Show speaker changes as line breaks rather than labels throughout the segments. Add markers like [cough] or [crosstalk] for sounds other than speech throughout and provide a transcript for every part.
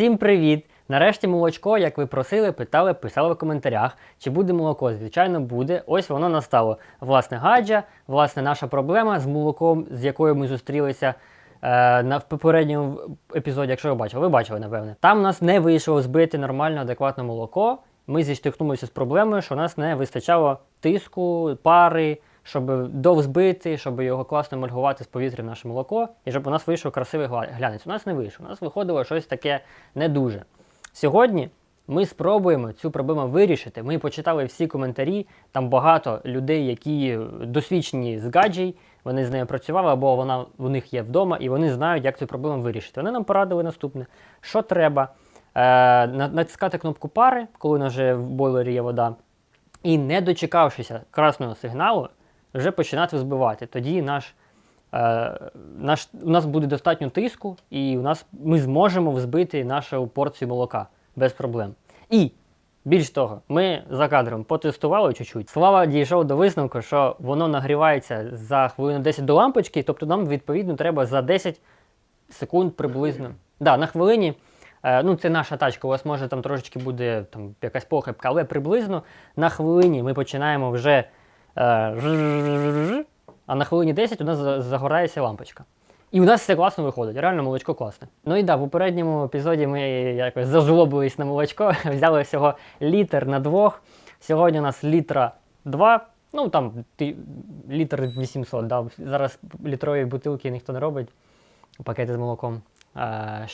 Всім привіт! Нарешті молочко, як ви просили, питали, писали в коментарях, чи буде молоко. Звичайно, буде. Ось воно настало. Власне, гаджа, власне, наша проблема з молоком, з якою ми зустрілися е, на в попередньому епізоді, якщо ви бачили, ви бачили, напевне. Там у нас не вийшло збити нормально, адекватне молоко. Ми зіштовхнулися з проблемою, що у нас не вистачало тиску, пари, щоб довзбити, щоб його класно мальгувати з повітрям наше молоко, і щоб у нас вийшов красивий глянець. У нас не вийшло. У нас виходило щось таке не дуже. Сьогодні ми спробуємо цю проблему вирішити. Ми почитали всі коментарі. Там багато людей, які досвідчені з гаджей, вони з нею працювали, або вона у них є вдома, і вони знають, як цю проблему вирішити. Вони нам порадили наступне: що треба е, натискати кнопку пари, коли у нас вже в бойлері є вода, і не дочекавшися красного сигналу, вже починати взбивати. Тоді наш, е, наш, у нас буде достатньо тиску, і у нас, ми зможемо взбити нашу порцію молока без проблем. І більш того, ми за кадром потестували чуть-чуть. Слава дійшов до висновку, що воно нагрівається за хвилину 10 до лампочки, тобто нам відповідно треба за 10 секунд приблизно. Да, на хвилині. Е, ну, це наша тачка, у вас може там трошечки буде там, якась похибка, але приблизно на хвилині ми починаємо вже. Е, а на хвилині 10 у нас загорається лампочка. І у нас все класно виходить, реально молочко класне. Ну і да, в попередньому епізоді ми якось зажлобились на молочко, [laughs] взяли всього літр на двох. Сьогодні у нас літра 2, ну там ти, літр 800, да. зараз літрові бутилки ніхто не робить, пакети з молоком. Е,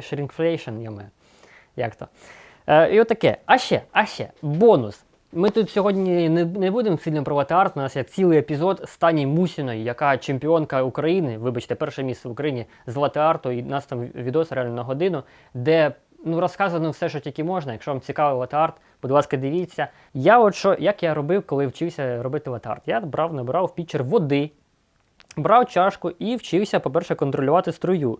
шрінкфлейшн, я маю. Як то? Е, і отаке. А ще, а ще, бонус. Ми тут сьогодні не, будемо сильно провати арт. У нас є цілий епізод з Тані Мусіної, яка чемпіонка України, вибачте, перше місце в Україні з латеарту, і у нас там відос реально на годину, де ну, розказано все, що тільки можна. Якщо вам цікавий латеарт, будь ласка, дивіться. Я от що, як я робив, коли вчився робити латеарт? Я брав, набирав пічер води, брав чашку і вчився, по-перше, контролювати струю,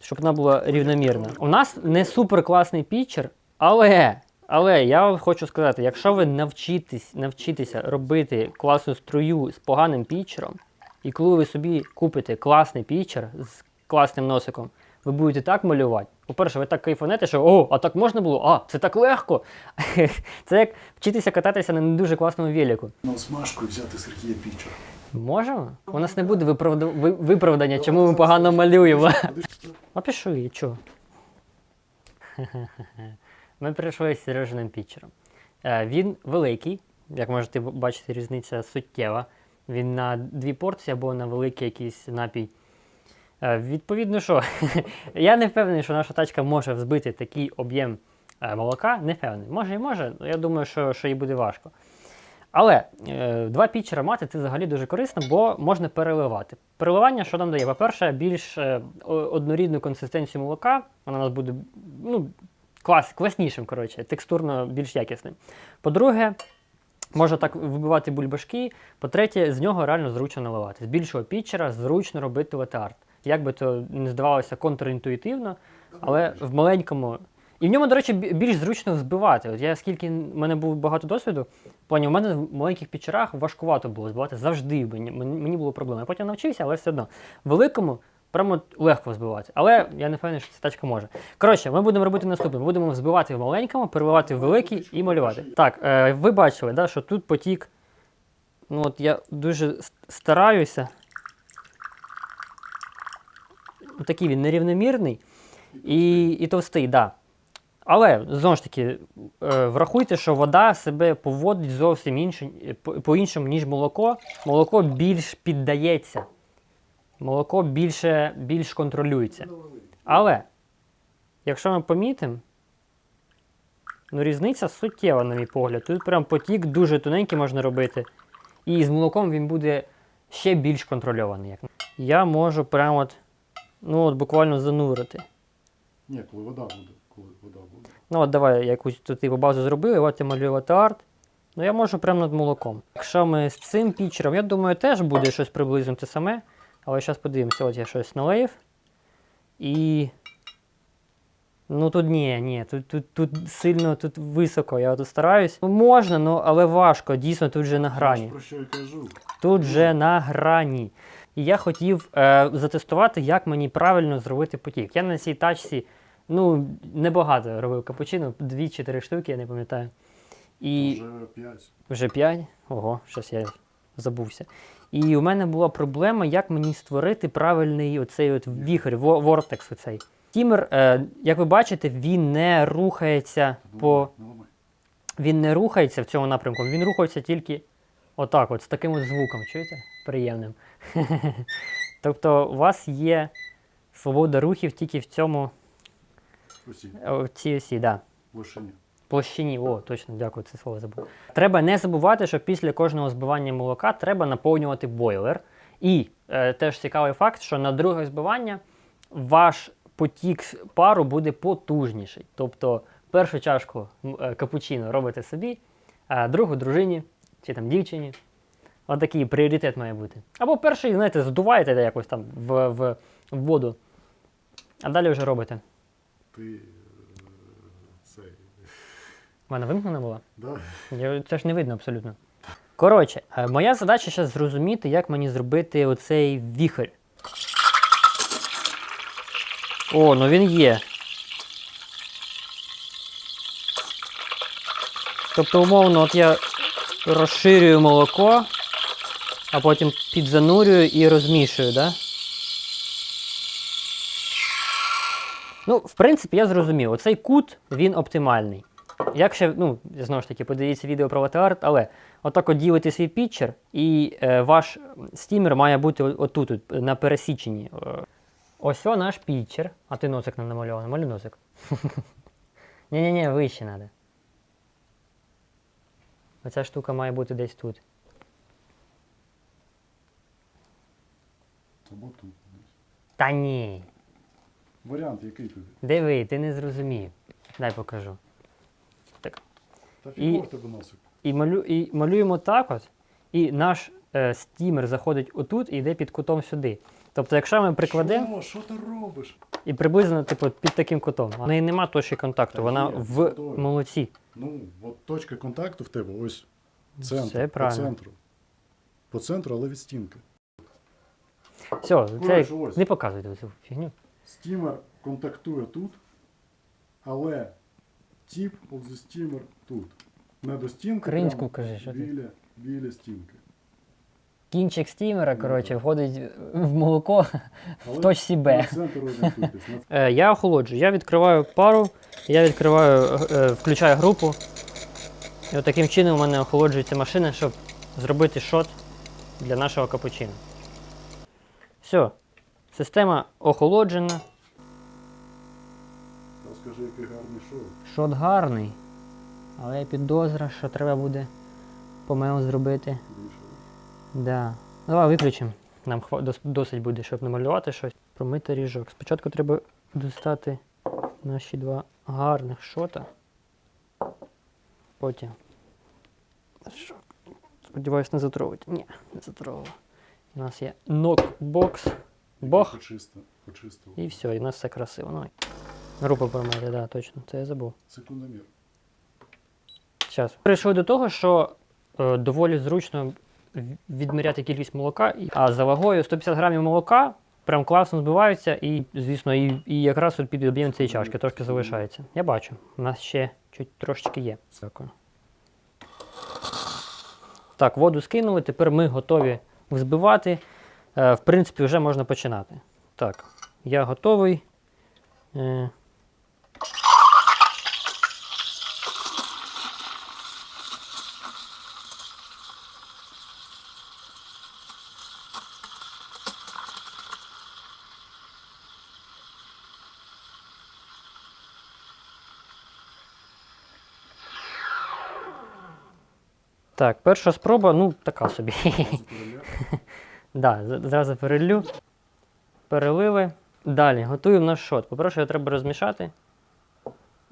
щоб вона була рівномірна. У нас не супер класний пічер, але, але я вам хочу сказати, якщо ви навчитесь, навчитеся робити класну струю з поганим пічером, і коли ви собі купите класний пічер з класним носиком, ви будете так малювати. По-перше, ви так кайфанете, що о, а так можна було? А, це так легко. [laughs] Це як вчитися кататися на не дуже класному велику.
на смажку і взяти Сергія Пічера.
Можемо? У нас не буде виправда... виправдання, чому ми погано малюємо. [laughs] А пішли, чого? [laughs] Ми прийшли з Сережиним пічером. Е, Він великий, як можете бачити, різниця суттєва. Він на дві порції або на великий якийсь напій. Е, Відповідно, що [laughs] я не впевнений, що наша тачка може взбити такий об'єм е, молока. Не впевнений. Може і може, але я думаю, що, що їй буде важко. Але е, два пічера мати це взагалі дуже корисно, бо можна переливати. Переливання, що нам дає? По-перше, більш е, однорідну консистенцію молока, вона у нас буде ну, клас, класнішим, коротше, текстурно більш якісним. По-друге, можна так вибивати бульбашки. По-третє, з нього реально зручно наливати. З більшого пічера зручно робити латеарт. Як би то не здавалося контрінтуїтивно, але в маленькому. І в ньому, до речі, більш зручно взбивати. От я скільки в мене було багато досвіду, в плані, у мене в маленьких пічерах важкувато було збивати завжди. Мені було проблема. Я потім навчився, але все одно. В великому прямо легко збивати. Але я не впевнений, що ця тачка може. Коротше, ми будемо робити наступне. Ми будемо взбивати в маленькому, переливати в великий і малювати. Так, е, ви бачили, да, що тут потік. Ну от я дуже стараюся. Такий він нерівномірний і, і товстий, да. Але знову ж таки, е, врахуйте, що вода себе поводить зовсім по- по-іншому, ніж молоко. Молоко більш піддається. Молоко більше, більш контролюється. Але, якщо ми помітимо, ну різниця суттєва, на мій погляд. Тут прям потік дуже тоненький можна робити. І з молоком він буде ще більш контрольований. Я можу прямо от, ну от буквально занурити.
Ні, коли вода буде. Коли вода буде.
Ну от давай якусь тут типу базу зробили, от я малюю арт. Ну я можу прямо над молоком. Якщо ми з цим пічером, я думаю, теж буде щось приблизно те саме. Але зараз подивимося, от я щось налив. І. Ну тут ні, ні, тут, тут, тут сильно тут високо, я тут стараюсь. Ну можна, ну але важко, дійсно тут вже на грані.
про що я кажу.
Тут вже на грані. І я хотів е, затестувати, як мені правильно зробити потік. Я на цій тачці Ну, небагато робив капучино, дві чи три штуки, я не пам'ятаю. І
Вже п'ять.
вже п'ять. Ого, щось я забувся. І у мене була проблема, як мені створити правильний оцей от віхор, во- вортекс оцей. Тімер, е, як ви бачите, він не рухається по. Він не рухається в цьому напрямку, він рухається тільки отак, от, з таким от звуком, чуєте? Приємним. [laughs] тобто у вас є свобода рухів тільки в цьому,
Усі.
в цій осі, да.
Вишині.
Площині, о, точно, дякую, це слово забув. Треба не забувати, що після кожного збивання молока треба наповнювати бойлер. І е, теж цікавий факт, що на друге збивання ваш потік пару буде потужніший. Тобто першу чашку е, капучино робите собі, а другу дружині чи там дівчині. Отакий пріоритет має бути. Або перший, знаєте, здуваєте якось там в, в, в воду, а далі вже робите.
Ти е, цей.
У мене вимкнена була?
Да?
Я- Це ж не видно абсолютно. Коротше, е, моя задача зараз зрозуміти, як мені зробити оцей віхоль. О, ну він є. Тобто, умовно, от я розширюю молоко, а потім підзанурюю і розмішую, да? Ну, в принципі, я зрозумів. Оцей кут, він оптимальний. Як ще, ну, знову ж таки, подивіться відео про латеарт, але отак от ділите свій пітчер, і е, ваш стімер має бути отут, от, на пересіченні. Е, Ось о наш пітчер. А ти носик не намальований. Малюй носик. [laughs] Ні-ні-ні, вище треба. Оця штука має бути десь тут. Та ні.
Варіант який тобі?
Диви, ти не зрозумів. Дай покажу.
Та
І-
в тебе носик.
І, малю, і малюємо так от, і наш е, стімер заходить отут і йде під кутом сюди. Тобто, якщо ми прикладемо
Що? Ти робиш?
і приблизно типу, під таким кутом, в неї нема точки контакту,
Та
вона
є,
в
готові.
молоці.
Ну, от точка контакту в тебе ось центр,
Все
по
правильно.
центру. По центру, але від стінки.
Все, це
Коротше, ось.
не показуйте цю фігню.
Стімер контактує тут, але тіп of the steamer тут. Не до стінки.
Українську
прямо,
кажи, що ти?
біля, біля стінки.
Кінчик стімера, коротше, входить в молоко
Але
в точці Б.
центр орієнтуйтесь. На
Е, я охолоджую. Я відкриваю пару, я відкриваю, е, включаю групу. І от таким чином у мене охолоджується машина, щоб зробити шот для нашого капучино. Все. Система охолоджена.
Розкажи, який гарний шоу.
Шот гарний. Але я підозра, що треба буде помел зробити.
Більше.
Да. Ну, Давай виключимо. Нам досить буде, щоб намалювати щось. Промити ріжок. Спочатку треба достати наші два гарних шота. Потім. Сподіваюсь, не затровить. Ні, не затровило. У нас є нокбокс. Бог.
Почистив.
І все, і у нас все красиво. Ну, групу так, да, точно. Це я забув.
Секундомір.
Зараз. Прийшли до того, що е, доволі зручно відміряти кількість молока, а за вагою 150 грамів молока прям класно збиваються, і, звісно, і, і якраз під об'єм цієї чашки трошки залишається. Я бачу, у нас ще чуть трошечки є. Дякую. Так, воду скинули, тепер ми готові взбивати. Е, в принципі, вже можна починати. Так, я готовий. Е, так, перша спроба, ну, така собі. Да, зразу перелью. [laughs] Перелили. Далі готуємо наш шот. По-перше, його треба розмішати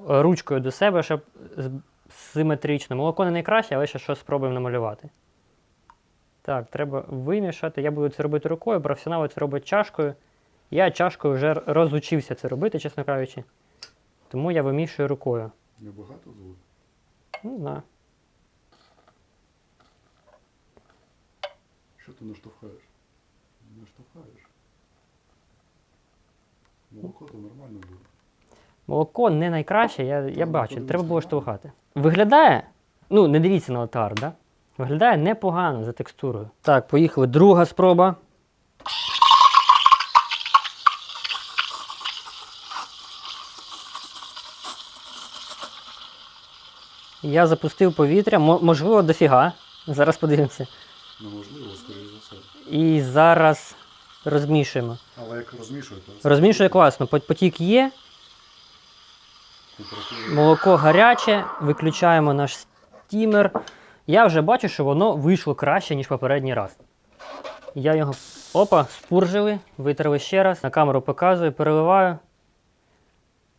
ручкою до себе, щоб симетрично. Молоко не найкраще, але ще щось спробуємо намалювати. Так, треба вимішати. Я буду це робити рукою, професіонали це роблять чашкою. Я чашкою вже розучився це робити, чесно кажучи. Тому я вимішую рукою.
Небагато звук.
Не знаю.
Що ти не штовхаєш? Не штовхаєш. Молоко то нормально буде.
Молоко не найкраще, я, я бачу, треба було штовхати. Виглядає, ну не дивіться на латар, да? Виглядає непогано за текстурою. Так, поїхали. Друга спроба. Я запустив повітря, можливо, дофіга. Зараз подивимося.
Неможливо, скоріш за все.
І зараз розмішуємо.
Але як розмішуєте, це
Розмішує класно, потік є, молоко гаряче, виключаємо наш стімер. Я вже бачу, що воно вийшло краще, ніж попередній раз. Я його опа, спуржили, витерли ще раз. На камеру показую, переливаю.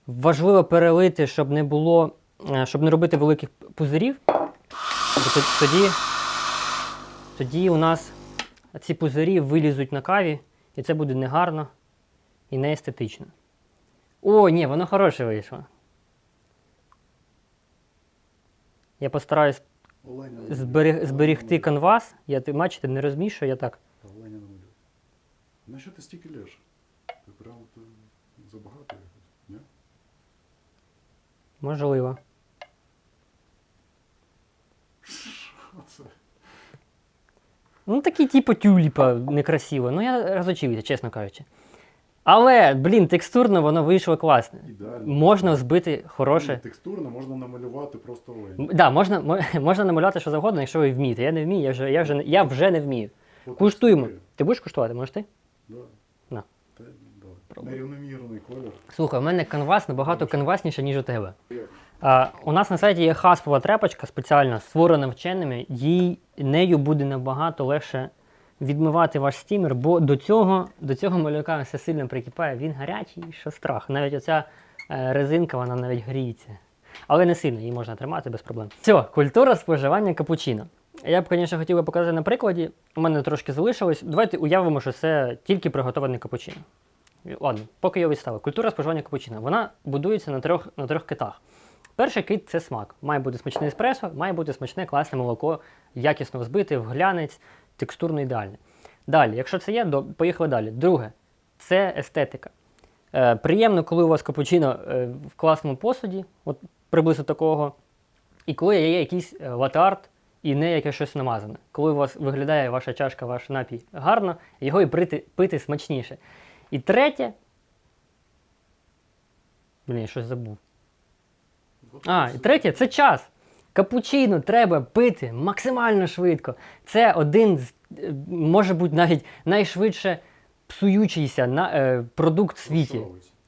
Важливо перелити, щоб не було, е, щоб не робити великих пузирів. Тоді, тоді у нас ці пузирі вилізуть на каві, і це буде негарно і неестетично. О, ні, воно хороше вийшло. Я постараюсь зберег,
Оленя
зберігти канвас. Я ти- бачите, не розмішую, я так.
На що ти стільки лєш? Ти прям забагато якось, ні?
Можливо. Ну, такі, типу, тюліпа некрасиво. Ну, я розочився, чесно кажучи. Але, блін, текстурно воно вийшло класне.
Ідеально.
Можна збити хороше.
Текстурно можна намалювати просто олень.
Да, можна, мо- [laughs] можна намалювати що завгодно, якщо ви вмієте. Я не вмію, я вже, я вже, не- я вже не вмію.
По
Куштуємо.
текстурі.
Ти будеш куштувати, можеш ти?
Да.
На.
Та, да. Нерівномірний колір.
Слухай, у мене канвас набагато канвасніше, ніж у тебе. А, у нас на сайті є хаспова тряпочка спеціальна, створена вченими. Їй нею буде набагато легше відмивати ваш стімер, бо до цього, до цього малюка все сильно прикипає. Він гарячий, що страх. Навіть оця е, резинка, вона навіть гріється. Але не сильно, її можна тримати без проблем. Все, культура споживання капучино. Я б, звісно, хотів би показати на прикладі. У мене трошки залишилось. Давайте уявимо, що це тільки приготований капучино. Ладно, поки я відставив. Культура споживання капучино. Вона будується на трьох, на трьох китах. Перший кит це смак. Має бути смачне еспресо, має бути смачне класне молоко, якісно взбите, в глянець, текстурно ідеальне. Далі, якщо це є, до, поїхали далі. Друге, це естетика. Е, приємно, коли у вас капучино е, в класному посуді, от приблизно такого, і коли є якийсь е, латарт і не яке щось намазане. Коли у вас виглядає ваша чашка, ваш напій гарно, його і пити, пити смачніше. І третє. Блін, я щось забув. А, і третє це час. Капучино треба пити максимально швидко. Це один з, е, може бути навіть найшвидше псуючийся на, е, продукт в світі.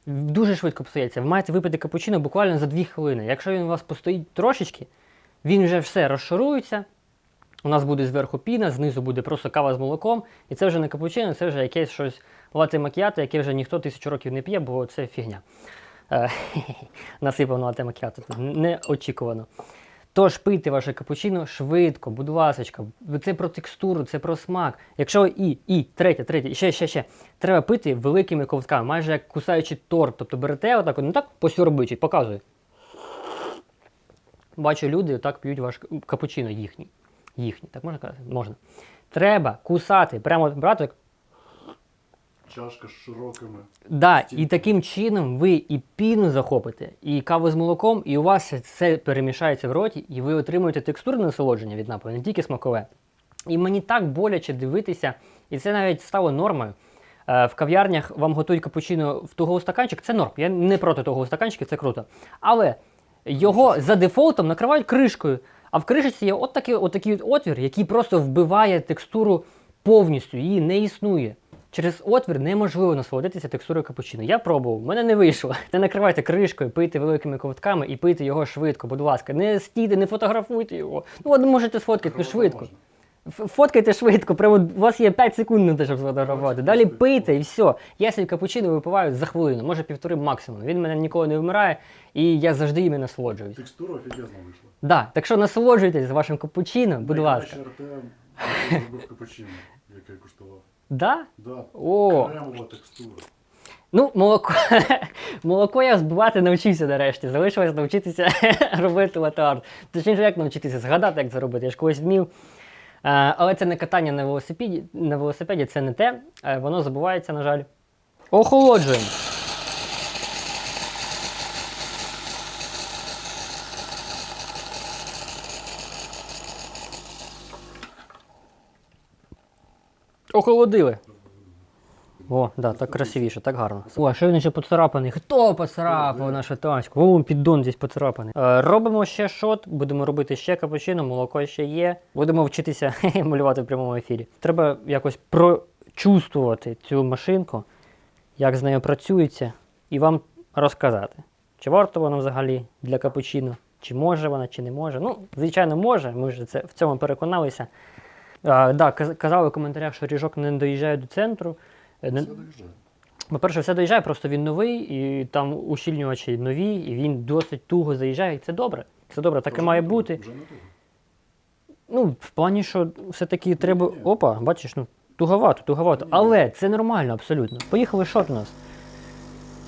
Дуже швидко псується. Ви маєте випити капучино буквально за 2 хвилини. Якщо він у вас постоїть трошечки, він вже все розшарується. У нас буде зверху піна, знизу буде просто кава з молоком. І це вже не капучино, це вже якесь щось лати макіато, яке вже ніхто тисячу років не п'є, бо це фігня. Е, [laughs] Насипав на лате макіато. Неочікувано. Тож пийте ваше капучино швидко, будь ласочка. Це про текстуру, це про смак. Якщо і, і, третє, третє, і ще, ще, ще. Треба пити великими ковтками, майже як кусаючи торт. Тобто берете отак, от, не так посьорбичі, показую. Бачу, люди так п'ють ваш капучино їхній. Їхній, так можна казати? Можна. Треба кусати, прямо брати,
Чашка з широкими.
Да, і таким чином ви і піну захопите, і каву з молоком, і у вас все перемішається в роті, і ви отримуєте текстурне насолодження від напою, не тільки смакове. І мені так боляче дивитися, і це навіть стало нормою. Е, В кав'ярнях вам готують капучино в тугого стаканчик, це норм. Я не проти того стаканчиків, це круто. Але його за дефолтом накривають кришкою. А в кришечці є от такий, от такий от отвір, який просто вбиває текстуру повністю, її не існує. Через отвір неможливо насолодитися текстурою капучино. Я пробував, в мене не вийшло. [laughs] Не накривайте кришкою, пийте великими ковтками і пийте його швидко, будь ласка. Не стійте, не фотографуйте його. Ну, от можете сфоткати, ну швидко. Фоткайте швидко, прямо у вас є 5 секунд на те, щоб сфотографувати. Далі пийте і все. Я свій капучино випиваю за хвилину, може півтори максимум. Він мене ніколи не вмирає, і я завжди їм насолоджуюсь.
Текстура офігезно вийшла.
Да, так що насолоджуйтесь з вашим капучино, будь ласка. [laughs]
Зробив капучино, яке я куштував.
Да?
Да.
О,
Кремова текстура.
ну молоко. [laughs] молоко я збивати навчився нарешті. Залишилось навчитися [laughs] робити латарт. Точніше, як навчитися, згадати, як це робити. Я ж колись вмів. А, але це не катання на велосипеді, на велосипеді це не те. Воно забувається, на жаль. Охолоджуємо. Охолодили. О, да, так красивіше, так гарно. О, а що він ще поцарапаний? Хто поцарапав нашу тачку? О, піддон здесь поцарапаний. Е, робимо ще шот, будемо робити ще капучино, молоко ще є. Будемо вчитися [laughs] малювати в прямому ефірі. Треба якось прочувствувати цю машинку, як з нею працюється, і вам розказати, чи варто вона взагалі для капучино, чи може вона, чи не може. Ну, звичайно, може. Ми вже це в цьому переконалися. А, да, каз- казали в коментарях, що ріжок не доїжджає до центру. Е, не-
Все доїжджає.
по-перше, все доїжджає, просто він новий, і там ущільнювачі нові, і він досить туго заїжджає, і це добре. Це добре, таке
Вже
має
не
бути.
Вже не того.
Ну, в плані, що все-таки треба.
ні.
Опа, бачиш, ну, туговато, туговато. Але це нормально, абсолютно. Поїхали, що у нас?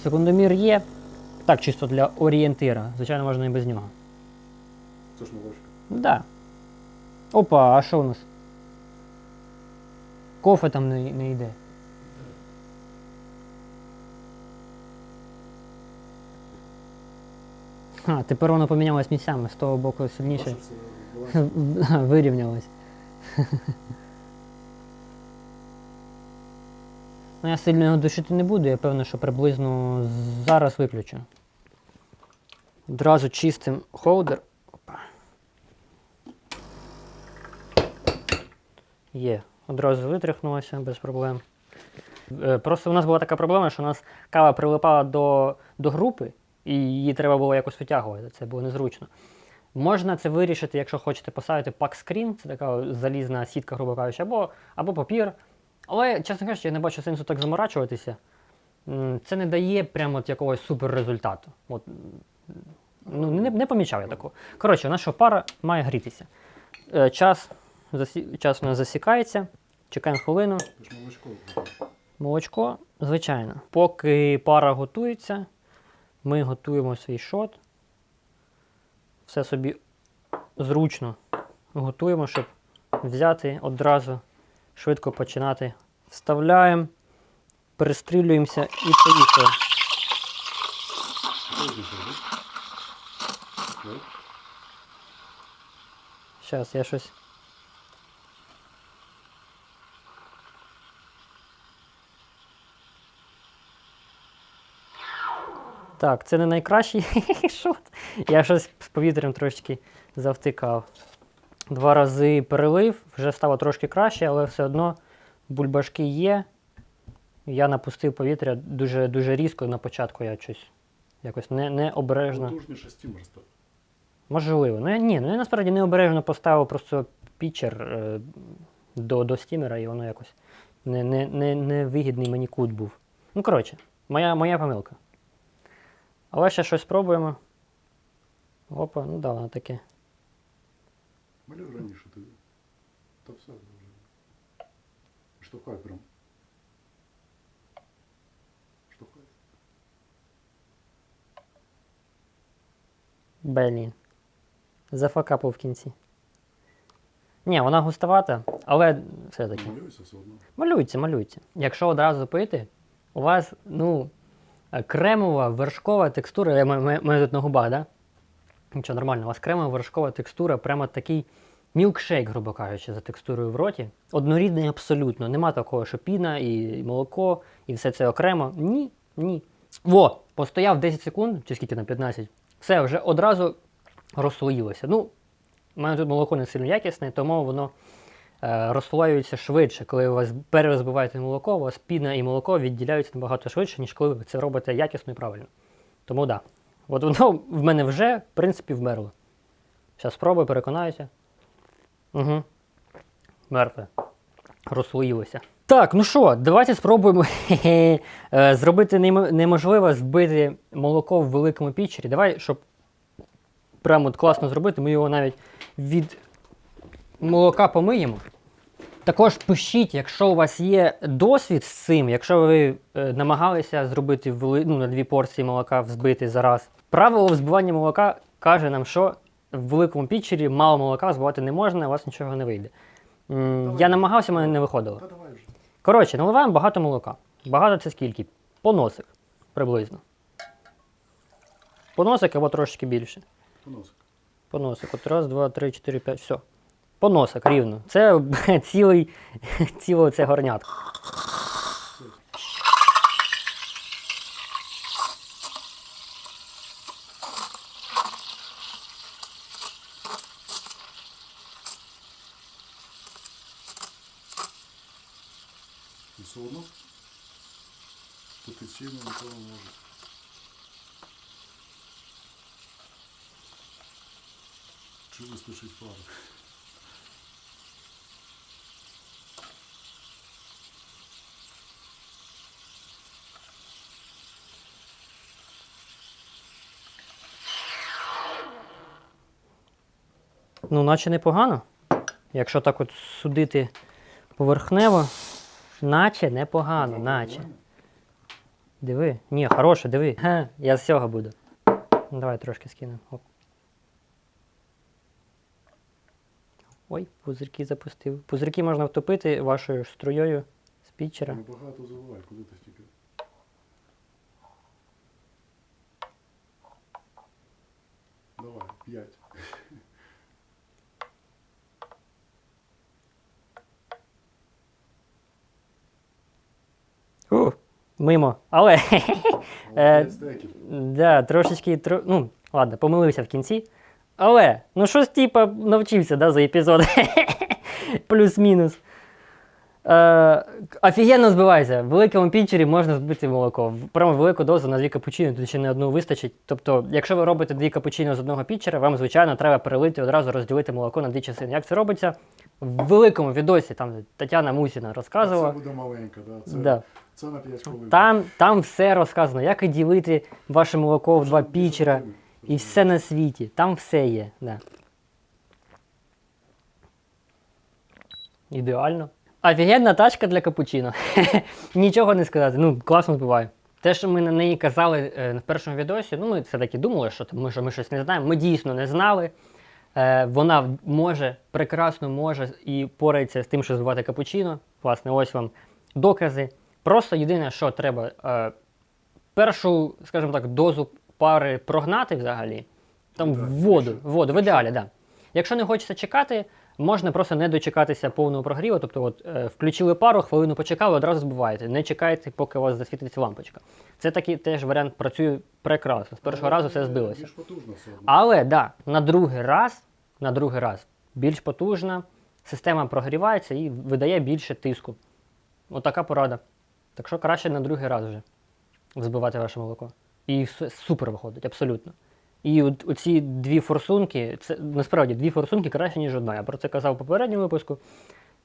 Секундомір є. Так, чисто для орієнтира. Звичайно, можна і без нього.
Це ж молочка.
Да. Опа, а що у нас? Кофе там не, не йде. А, тепер воно помінялось місцями, з того боку сильніше. [laughs] Вирівнялось. ну, я сильно його душити не буду, я певно, що приблизно зараз виключу. Одразу чистим холдер. Опа. Є. Одразу витряхнулося без проблем. Е, Просто у нас була така проблема, що у нас кава прилипала до, до групи, і її треба було якось витягувати. Це було незручно. Можна це вирішити, якщо хочете поставити пак-скрін, це така залізна сітка, грубо кажучи, або, або папір. Але, чесно кажучи, я не бачу сенсу так заморачуватися. Це не дає прямо от якогось супер результату. От, ну, не, не помічав я такого. Коротше, наша пара має грітися. Е, час, засі, час у нас засікається. Чекаємо хвилину.
Молочко.
Молочко, звичайно. Поки пара готується, ми готуємо свій шот. Все собі зручно готуємо, щоб взяти одразу швидко починати. Вставляємо, перестрілюємося і поїхали. Зараз я щось. Так, це не найкращий [laughs] шот. Я щось з повітрям трошки завтикав. Два рази перелив, вже стало трошки краще, але все одно бульбашки є. Я напустив повітря дуже, дуже різко на початку я щось якось не, не обережно.
Потужніше стімер став.
Можливо. Ну я ні, ну я насправді необережно поставив просто пічер е, до, до стімера, і воно якось не, не, не, не вигідний мені кут був. Ну, коротше, моя, моя помилка. Але ще щось спробуємо. Опа, ну да, воно таке.
Малюй раніше ти. Та все вже. Штовхай прям. Штовхай.
Блін. Зафакапав в кінці. Ні, вона густовата, але все-таки.
Малюйся все одно.
Малюється, малюється. Якщо одразу пити, у вас ну, кремова вершкова текстура. Маю маю тут на губах, да? Нічого нормально, у вас кремова вершкова текстура, прямо такий мілкшейк, грубо кажучи, за текстурою в роті. Однорідний абсолютно. Нема такого, що піна і молоко, і все це окремо. Ні, ні. Во, постояв 10 секунд, чи скільки там 15. Все, вже одразу розслоїлося. Ну, у мене тут молоко не сильно якісне, тому воно е, розслоюється швидше. Коли у вас перерозбиваєте молоко, у вас піна і молоко відділяються набагато швидше, ніж коли ви це робите якісно і правильно. Тому так. Да. От воно в мене вже, в принципі, вмерло. Зараз спробую, переконаюся. Угу. Мертве. Розслоїлося. Так, ну що, давайте спробуємо е, зробити неможливе збити молоко в великому пічері. Давай, щоб прямо от класно зробити, ми його навіть від молока помиємо. Також пишіть, якщо у вас є досвід з цим, якщо ви е, намагалися зробити ну, на дві порції молока взбити за раз. Правило взбивання молока каже нам, що в великому пічері мало молока збивати не можна, у вас нічого не вийде.
Давай.
Я намагався, мене не виходило. Коротше, наливаємо багато молока. Багато це скільки? Поносик приблизно. Поносик або трошечки більше.
Поносик.
Поносик. От раз, два, три, чотири, п'ять, все. Поносок рівно. Це [laughs] цілий, ціле це горнятко.
І все одно потенційно не може. Чи вистачить пари?
Ну, наче непогано. Якщо так от судити поверхнево, наче непогано, наче. Диви. Ні, хороше, диви. Ха, я з цього буду. Ну, Давай трошки скинемо. Ой, пузирки запустив. Пузирки можна втопити вашою струєю з пітчера.
Ну, багато заливай, куди ти стільки? Давай, п'ять.
Мимо. Але [laughs] е, да, трошечки, тро... ну, ладно, помилився в кінці. Але, ну щось типа навчився да, за епізод. [laughs] Плюс-мінус. Е, офігенно збивається. В великому пінчері можна збити молоко. Прямо велику дозу на дві капучино, тут ще не одну вистачить. Тобто, якщо ви робите дві капучино з одного пінчера, вам, звичайно, треба перелити одразу розділити молоко на дві частини. Як це робиться? В великому відосі, там Тетяна Мусіна розказувала.
Це буде маленька, да? Це,
Да.
Це на 5 хвилин.
Там, там все розказано, як і ділити ваше молоко в два пічера. І все на світі. Там все є. Да. Ідеально. Офігенна тачка для капучино. [laughs] Нічого не сказати. Ну, класно збиває. Те, що ми на неї казали е, в першому відосі, ну ми все-таки думали, що, ми, що ми щось не знаємо. Ми дійсно не знали. Е, вона може, прекрасно може і порається з тим, що збивати капучино. Власне, ось вам докази. Просто єдине, що треба е, першу, скажімо так, дозу пари прогнати взагалі. Там
Так,
воду,
якщо-
воду, в ідеалі, так. Да. Якщо не хочеться чекати, можна просто не дочекатися повного прогріву. Тобто, от, е, включили пару, хвилину почекали, одразу збиваєте. Не чекайте, поки у вас засвітиться лампочка. Це такий теж варіант працює прекрасно. З першого
Але
разу все збилося.
Більш потужно все одно.
Але да, на другий раз, на другий раз більш потужна, система прогрівається і видає більше тиску. Отака порада. Так що краще на другий раз вже взбивати ваше молоко. І с- супер виходить, абсолютно. І от, оці дві форсунки, це насправді дві форсунки краще, ніж одна. Я про це казав у попередньому випуску.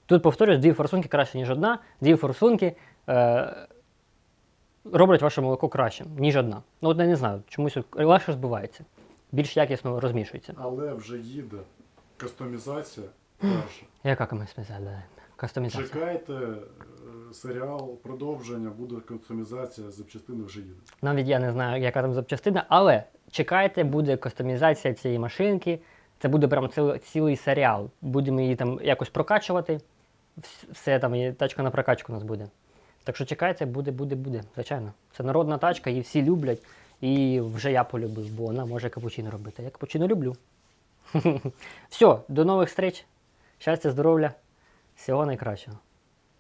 Тут повторюсь, дві форсунки краще, ніж одна. Дві форсунки е, роблять ваше молоко кращим, ніж одна. Ну, от я не знаю, чомусь легше збивається більш якісно розмішується.
Але вже їде кастомізація перша.
Яка комісія? Кастомізація.
Чекайте серіал, продовження, буде кастомізація запчастини вже їде.
Навіть я не знаю, яка там запчастина, але чекайте, буде кастомізація цієї машинки. Це буде прям цілий, цілий серіал. Будемо її там якось прокачувати. Все там, і тачка на прокачку у нас буде. Так що чекайте, буде, буде, буде. Звичайно. Це народна тачка, її всі люблять. І вже я полюбив, бо вона може капучино робити. Я капучино люблю. [laughs] Все, до нових зустріч. Щастя, здоров'я. Всього найкращого.